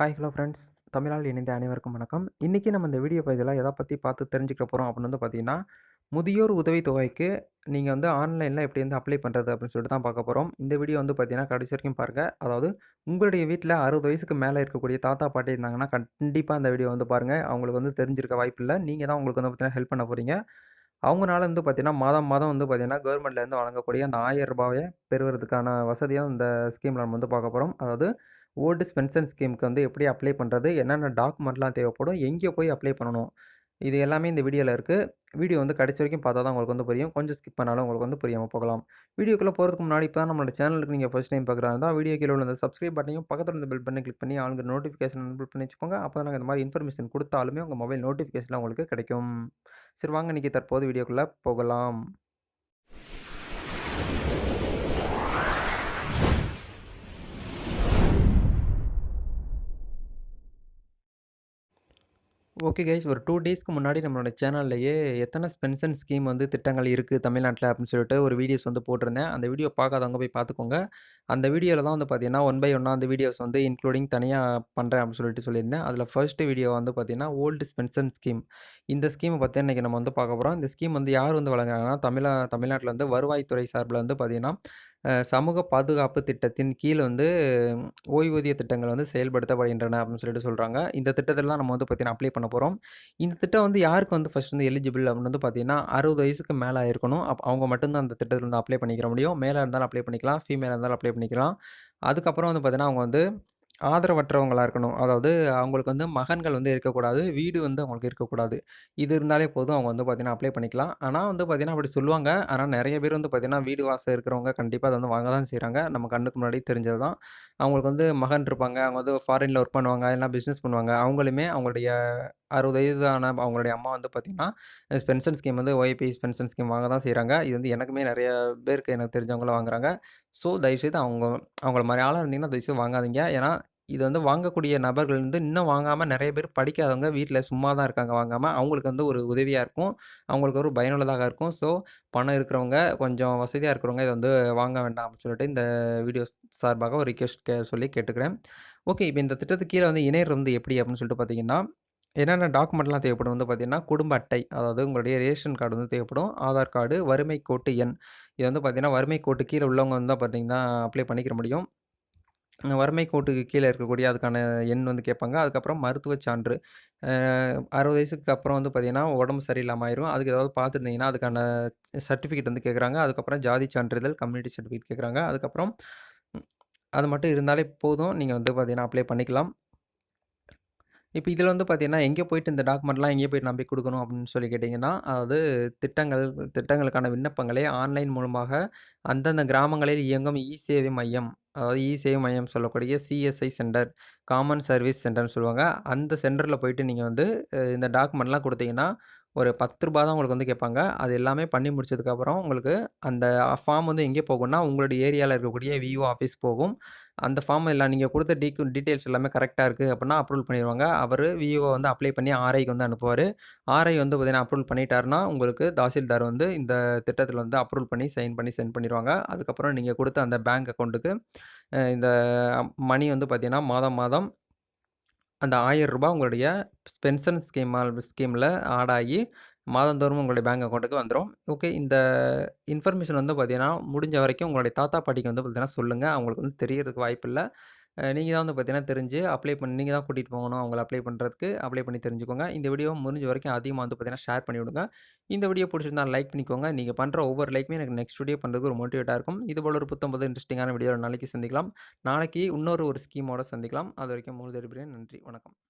Hi hello friends தமிழால் இணைந்த அனைவருக்கும் வணக்கம். இன்றைக்கி நம்ம இந்த வீடியோ பதிவில் எதை பற்றி பார்த்து தெரிஞ்சுக்க போகிறோம் அப்படின்னு வந்து பார்த்தீங்கன்னா முதியோர் உதவித்தொகைக்கு நீங்கள் வந்து ஆன்லைனில் எப்படி வந்து அப்ளை பண்ணுறது அப்படின்னு சொல்லிட்டு தான் பார்க்க போகிறோம் இந்த வீடியோ வந்து பார்த்திங்கன்னா கடைசி வரைக்கும் பாருங்கள் அதாவது உங்களுடைய வீட்டில் அறுபது வயசுக்கு மேலே இருக்கக்கூடிய தாத்தா பாட்டி இருந்தாங்கன்னா கண்டிப்பாக அந்த வீடியோ வந்து பாருங்கள் அவங்களுக்கு வந்து தெரிஞ்சிருக்க வாய்ப்பு இல்லை. நீங்கள் தான் உங்களுக்கு வந்து பார்த்தீங்கன்னா ஹெல்ப் பண்ண போகிறீங்க அவங்களால வந்து பார்த்தீங்கன்னா மாதம் மாதம் வந்து பார்த்தீங்கன்னா கவர்மெண்ட்லேருந்து வழங்கக்கூடிய அந்த ஆயிரம் ரூபாயை பெறுவதற்கான வசதியாக இந்த ஸ்கீமில் நம்ம வந்து பார்க்க போகிறோம் அதாவது ஓல்டு பென்ஷன் ஸ்கீமுக்கு வந்து எப்படி அப்ளை பண்ணுறது என்னென்ன டாக்குமெண்ட்லாம் தேவைப்படும் எங்கே போய் அப்ளை பண்ணணும் இது எல்லாமே இந்த வீடியோவில் இருக்குது வீடியோ வந்து கடைசி வரைக்கும் பார்த்தா தான் உங்களுக்கு வந்து புரியும். கொஞ்சம் ஸ்கிப் பண்ணாலும் உங்களுக்கு வந்து புரியாமல் போகலாம். வீடியோக்குள்ளே போகிறதுக்கு முன்னாடி இப்போ தான் நம்மளோட சேனலுக்கு நீங்கள் ஃபஸ்ட் டைம் பார்க்குறாங்க தான் வீடியோ கீழே உள்ள சப்ஸ்கிரைப் பட்டனையும் பக்கத்தில் இருந்து பில் பண்ணி கிளிக் பண்ணி ஆளுங்க நோட்டிஃபிகேஷன் பில் பண்ணி வச்சுக்கோங்க. அப்போ தான் நாங்கள் இந்த மாதிரி இன்ஃபர்மேஷன் கொடுத்தாலுமே உங்கள் மொபைல் நோட்டிஃபிகேஷன் உங்களுக்கு கிடைக்கும். சரி வாங்க இன்றைக்கி தற்போது வீடியோக்குள்ளே போகலாம். ஓகே கைஸ் ஒரு டூ டேஸ்க்கு முன்னாடி நம்மளோட சேனல்லையே எத்தனை பென்ஷன் ஸ்கீம் வந்து திட்டங்கள் இருக்குது தமிழ்நாட்டில் அப்படின்னு சொல்லிட்டு ஒரு வீடியோஸ் வந்து போட்டிருந்தேன். அந்த வீடியோ பார்க்காதவங்க போய் பார்த்துக்கோங்க. அந்த வீடியோவில் தான் வந்து பார்த்தீங்கன்னா ஒன் பை ஒன்னாக அந்த வீடியோஸ் வந்து இன்க்ளூடிங் தனியாக பண்ணுறேன் அப்படின்னு சொல்லிட்டு சொல்லியிருந்தேன். அதில் ஃபர்ஸ்ட் வீடியோ வந்து பார்த்தீங்கன்னா ஓல்டு பென்ஷன் ஸ்கீம் இந்த ஸ்கீமை பற்றி இன்றைக்கி நம்ம வந்து பார்க்க போகிறோம் இந்த ஸ்கீம் வந்து யார் வந்து வழங்குறாங்கன்னா தமிழா தமிழ்நாட்டில் வந்து வருவாய்த்துறை சார்பில் வந்து பார்த்திங்கன்னா சமூக பாதுகாப்பு திட்டத்தின் கீழ் வந்து ஓய்வூதிய திட்டங்கள் வந்து செயல்படுத்தப்படுகின்றன அப்படின்னு சொல்லிட்டு சொல்கிறாங்க இந்த திட்டத்தில் தான் நம்ம வந்து பார்த்திங்கன்னா அப்ளை பண்ண போகிறோம் இந்த திட்டம் வந்து யாருக்கு வந்து ஃபஸ்ட் வந்து எலிஜிபிள் அப்படின்னு வந்து பார்த்திங்கன்னா அறுபது வயசுக்கு மேலே இருக்கணும் அப் அவங்க மட்டும்தான் அந்த திட்டத்தில் வந்து அப்ளை பண்ணிக்கிற முடியும். மேலே இருந்தாலும் அப்ளை பண்ணிக்கலாம். ஃபீமேலாக இருந்தாலும் அப்ளை பண்ணிக்கலாம் அதுக்கப்புறம் வந்து பார்த்திங்கன்னா அவங்க வந்து ஆதரவற்றவங்களாக இருக்கணும். அதாவது அவங்களுக்கு வந்து மகன்கள் வந்து இருக்கக்கூடாது. வீடு வந்து அவங்களுக்கு இருக்கக்கூடாது. இது இருந்தாலே போதும். அவங்க வந்து பார்த்திங்கன்னா அப்ளை பண்ணிக்கலாம். ஆனால் வந்து பார்த்திங்கன்னா அப்படி சொல்லுவாங்க. ஆனால் நிறைய பேர் வந்து பார்த்திங்கன்னா வீடு வாசல் இருக்கிறவங்க கண்டிப்பாக அதை வந்து வாங்க தான் செய்கிறாங்க நம்ம கண்ணுக்கு முன்னாடி தெரிஞ்சது தான். அவங்களுக்கு வந்து மகன் இருப்பாங்க. அவங்க வந்து ஃபாரினில் ஒர்க் பண்ணுவாங்க. இல்லைனா பிஸ்னஸ் பண்ணுவாங்க. அவங்களுமே அவங்களுடைய 60 வயதான அவங்களுடைய அம்மா வந்து பார்த்தீங்கன்னா, பென்ஷன் ஸ்கீம் வந்து ஒய்பிஎஸ் பென்ஷன் ஸ்கீம் வாங்க தான் செய்கிறாங்க இது வந்து எனக்குமே நிறைய பேருக்கு எனக்கு தெரிஞ்சவங்களாம் வாங்குறாங்க. ஸோ தயவுசெய்து அவங்க அவங்கள மாதிரி ஆளாக இருந்தீங்கன்னா, தயவுசெய்து வாங்காதீங்க. ஏன்னா இது வந்து வாங்கக்கூடிய நபர்கள் வந்து இன்னும் வாங்காமல் நிறைய பேர் படிக்காதவங்க வீட்டில் சும்மா தான் இருக்காங்க வாங்காமல் அவங்களுக்கு வந்து ஒரு உதவியாக இருக்கும். அவங்களுக்கு ஒரு பயனுள்ளதாக இருக்கும். ஸோ பணம் இருக்கிறவங்க, கொஞ்சம் வசதியாக இருக்கிறவங்க இதை வந்து வாங்க வேண்டாம் அப்படின்னு சொல்லிட்டு இந்த வீடியோ சார்பாக ஒரு ரிக்வெஸ்ட் கே சொல்லி கேட்டுக்கிறேன். ஓகே. இப்போ இந்த திட்டத்துக்கு கீழே வந்து இணையர் வந்து எப்படி அப்படின்னு சொல்லிட்டு பார்த்தீங்கன்னா, என்னென்ன டாக்குமெண்ட்லாம் தேவைப்படும் வந்து பார்த்தீங்கன்னா, குடும்ப அட்டை, அதாவது உங்களுடைய ரேஷன் கார்டு வந்து தேவைப்படும். ஆதார் கார்டு, வறுமை கோட்டு எண். இது வந்து பார்த்தீங்கன்னா, வறுமை கோட்டு கீழே உள்ளவங்க வந்து பார்த்திங்கன்னா பார்த்தீங்கன்னா, அப்ளை பண்ணிக்கிற முடியும். வறுமை கோட்டுக்கு கீழே இருக்கக்கூடிய அதுக்கான எண் வந்து கேட்பாங்க. அதுக்கப்புறம் மருத்துவ சான்று. அறுபது வயசுக்கு அப்புறம் வந்து பார்த்தீங்கன்னா, உடம்பு சரியில்லாம ஆயிரும். அதுக்கு ஏதாவது பார்த்துருந்தீங்கன்னா, அதுக்கான சர்டிஃபிகேட் வந்து கேட்குறாங்க. அதுக்கப்புறம் ஜாதி சான்றிதழ், கம்யூனிட்டி சர்டிஃபிகேட் கேட்குறாங்க. அதுக்கப்புறம் அது மட்டும் இருந்தாலே போதும். நீங்கள் வந்து பார்த்திங்கன்னா அப்ளை பண்ணிக்கலாம். இப்போ இதில வந்து பார்த்தீங்கன்னா, எங்கே போயிட்டு இந்த டாக்குமெண்ட்லாம் எங்கே போய் நம்பி குடுக்கணும் அப்படின்னு சொல்லி கேட்டீங்கன்னா, அதாவது திட்டங்கள் திட்டங்களுக்கான விண்ணப்பங்களை ஆன்லைன் மூலமாக அந்தந்த கிராமங்களில் இயங்கும் இ சேவை மையம், அதாவது இ சேவை மையம் சொல்லக்கூடிய C S I centre, common service சென்டர்ன்னு சொல்லுவாங்க. அந்த சென்டர்ல போயிட்டு நீங்க வந்து அ இந்த டாக்குமெண்ட்லாம் குடுத்தீங்கன்னா, ஒரு பத்து ரூபா தான் உங்களுக்கு வந்து கேட்பாங்க. அது எல்லாமே பண்ணி முடிச்சதுக்கப்புறம் உங்களுக்கு அந்த ஃபார்ம் வந்து எங்கே போகும்னா, உங்களுடைய ஏரியாவில் இருக்கக்கூடிய விஓ ஆஃபீஸ் போகும். அந்த ஃபார்ம் எல்லாம் நீங்கள் கொடுத்த டீ டீட்டெயில்ஸ் எல்லாமே கரெக்டாக இருக்குது அப்படின்னா அப்ரூவல் பண்ணிடுவாங்க அவர் விஓ வந்து அப்ளை பண்ணி ஆர்ஐக்கு வந்து அனுப்புவார் ஆர்ஐ வந்து பார்த்தீங்கன்னா, அப்ரூவல் பண்ணிட்டாருன்னா, உங்களுக்கு தாசில்தார் வந்து இந்த திட்டத்தில் வந்து அப்ரூவல் பண்ணி, சைன் பண்ணி சென்ட் பண்ணிடுவாங்க அதுக்கப்புறம் நீங்கள் கொடுத்த அந்த பேங்க் அக்கௌண்ட்டுக்கு இந்த மணி வந்து பார்த்தீங்கன்னா, மாதம் மாதம் அந்த ஆயிரம் ரூபாய் உங்களுடைய பென்ஷன் ஸ்கீம் ஸ்கீமில் ஆட் ஆகி மாதந்தோறும் உங்களுடைய பேங்க் அக்கௌண்ட்டுக்கு வந்துடும் ஓகே. இந்த இன்ஃபர்மேஷன் வந்து பார்த்தீங்கன்னா, முடிஞ்ச வரைக்கும் உங்களுடைய தாத்தா, பாட்டிக்கு வந்து பார்த்தீங்கன்னா சொல்லுங்கள் அவங்களுக்கு வந்து தெரியறதுக்கு வாய்ப்பில்லை நீங்கள் தான் வந்து பார்த்தீங்கன்னா, தெரிஞ்சு அப்ளை பண்ணி நீங்கள் தான் கூட்டிகிட்டு போகணும் அவங்களை அப்ளை பண்ணுறதுக்கு அப்ளை பண்ணி தெரிஞ்சுக்கோங்க. இந்த வீடியோ முடிஞ்ச வரைக்கும் அதிகமாக வந்து பார்த்தீங்கன்னா, ஷேர் பண்ணி விடுங்க. இந்த வீடியோ பிடிச்சிருந்தா லைக் பண்ணிக்கோங்க. நீங்கள் பண்ணுற ஒவ்வொரு லைக்குமே எனக்கு நெக்ஸ்ட் வீடியோ பண்ணுறதுக்கு ஒரு மோட்டிவேட்டாக இருக்கும். இதுபோல ஒரு புத்தம் புது இன்ட்ரஸ்டிங்கான வீடியோல நாளைக்கு சந்திக்கலாம். நாளைக்கு இன்னொரு ஒரு ஸ்கீமோட சந்திக்கலாம். அதுவரைக்கும் உங்களது விடைபெறுகிறேன். நன்றி. வணக்கம்.